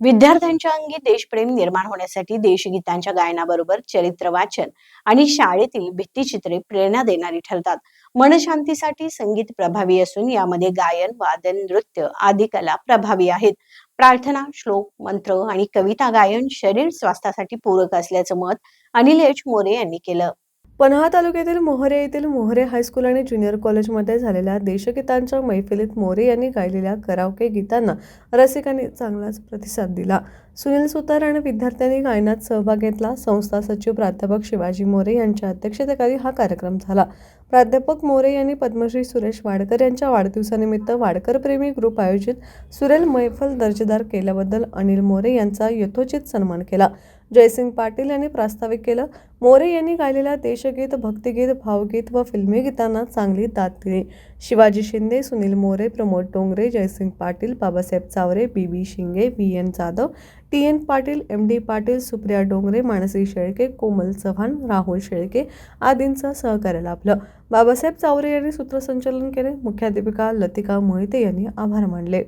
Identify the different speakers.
Speaker 1: विद्यार्थ्यांच्या अंगी देशप्रेम निर्माण होण्यासाठी देशगीतांच्या गायनाबरोबर चरित्र वाचन आणि शाळेतील भित्तिचित्रे प्रेरणा देणारी ठरतात. मनशांतीसाठी संगीत प्रभावी असून यामध्ये गायन वादन नृत्य आदी कला प्रभावी आहेत. प्रार्थना श्लोक मंत्र आणि कविता गायन शरीर स्वास्थ्यासाठी पूरक असल्याचं मत अनिल एच मोरे यांनी केलं.
Speaker 2: पन्हा तालुक्यातील मोहरे येथील मोहरे हायस्कूल आणि ज्युनियर कॉलेजमध्ये झालेल्या देशगीतांच्या मैफिलीत मोरे यांनी गायलेल्या करावके गीतांना रसिकांनी चांगलाच प्रतिसाद दिला. सुनील सुतार आणि विद्यार्थ्यांनी गायनात सहभाग घेतला. संस्था सचिव प्राध्यापक शिवाजी मोरे यांच्या अध्यक्षतेखाली हा कार्यक्रम झाला. प्राध्यापक मोरे यांनी पद्मश्री सुरेश वाडकर यांच्या वाढदिवसानिमित्त वाडकर प्रेमी ग्रुप आयोजित सुरेल मैफल दर्जेदार केल्याबद्दल अनिल मोरे यांचा यथोचित सन्मान केला. जयसिंग पाटील यांनी प्रास्ताविक केलं. मोरे यांनी गायलेल्या देशगीत भक्तिगीत भावगीत व फिल्मी गीतांना चांगली दाद दिली. Shivaji Shinde Sunil More Pramod Dongre Jaisingh Patil Babasaheb Chaware B B Shinge V N Jadhav T N Patil M D Patil Supriya Dongre Mansi Shelke Komal Chavan Rahul Shelke आदींचं सहकार्य लाभलं. बाबासाहेब चावरे यांनी सूत्रसंचालन केले. मुख्याध्यापिका लतिका मोहिते यांनी आभार मानले.